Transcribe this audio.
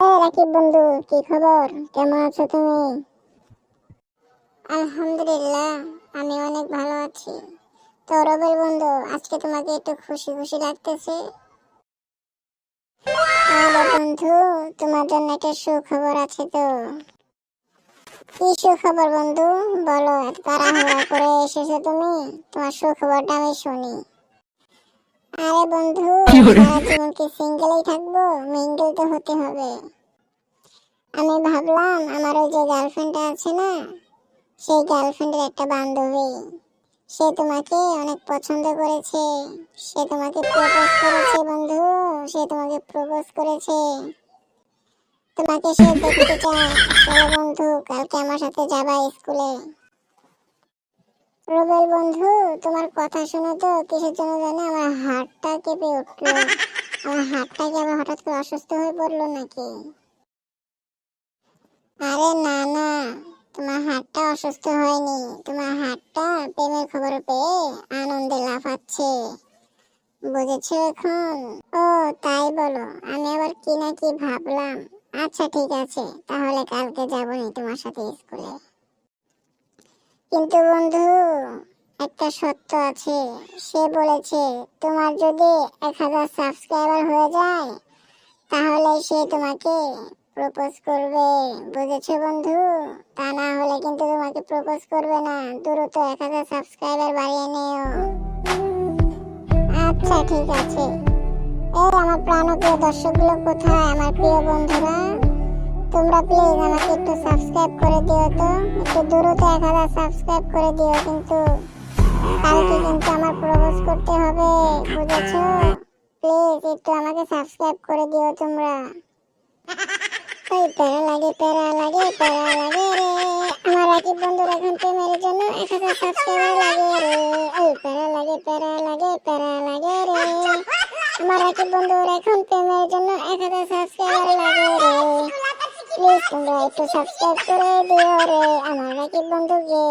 এই রাকিব বন্ধু, কি খবর? কেমন আছো তুমি? আলহামদুলিল্লাহ, আমি অনেক ভালো আছি। তো রবেল বন্ধু, আজকে তোমাকে একটু খুশি খুশি লাগতেছে। বন্ধু, তোমার জন্য একটা সুখবর আছে তো? কি সুখবর বন্ধু? বলো এত তাড়াহুড়া করে এসেছ তুমি? তোমার সুখবরটা আমি শুনি। আরে বন্ধু জীবন কি সিঙ্গেলই থাকব? মিঙ্গেল তো হতে হবে। আমি ভাবলাম আমার ওই যে গার্লফ্রেন্ডটা আছে না সেই গার্লফ্রেন্ডের একটা বান্ধবী। সে তোমাকে অনেক পছন্দ করেছে সে তোমাকে প্রপোজ করেছে বন্ধু সে তোমাকে প্রপোজ করেছে। তোমাকে সে দেখতে চায়। বন্ধু কালকে আমার সাথে যাবা স্কুলে। রুবেল বন্ধু, তোমার কথা শুনে তো কিসের জন্য জানো আমার হাতটা কেঁপে উঠল। আমার হাতটা কি আবার হঠাৎ করে অসুস্থ হয়ে পড়ল নাকি? আরে না না, তোমার হাতটা অসুস্থ হয়নি। তোমার হাতটা প্রেমের খবর পেয়ে আনন্দে লাফাচ্ছে। বুঝেছ এখন? ও, তাই বলো। আমি আবার কি না কি ভাবলাম। আচ্ছা ঠিক আছে। তাহলে কালকে যাব নি তোমার সাথে স্কুলে। কিন্তু বন্ধু, একটা সত্য আছে। সে বলেছে, তোমার যদি এক হাজার সাবস্ক্রাইবার হয়ে যায়, তাহলে সে তোমাকে প্রপোজ করবে। বুঝেছ বন্ধু? তা না হলে কিন্তু তোমাকে প্রপোজ করবে না। দ্রুত এক হাজার সাবস্ক্রাইবার বাড়িয়ে নিও। আচ্ছা ঠিক আছে। এই আমার প্রাণপ্রিয় দর্শকগুলো কোথায়? আমার প্রিয় বন্ধুরা? প্লিজ আমাকে একটু সাবস্ক্রাইব করে দিও তো। একটু দ্রুত এক হাজার সাবস্ক্রাইব করে দিও কিন্তু। কালকে কিন্তু আমার প্রপোজ করতে হবে, বুঝেছ? প্লিজ একটু আমাকে সাবস্ক্রাইব করে দিও তোমরা। ওই প্যারা লাগে প্যারা লাগে প্যারা লাগে রে। আমার রাকিব বন্ধুর এখন প্রেমের জন্য এক হাজার সাবস্ক্রাইবার লাগে রে। ওই প্যারা লাগে প্যারা লাগে প্যারা লাগে রে। আমার রাকিব বন্ধুর এখন প্রেমের জন্য এক হাজার সাবস্ক্রাইবার লাগে প্লিজ তোমরা একটু সাবস্ক্রাইব করে দিও রে আমার নাকি বন্ধুকে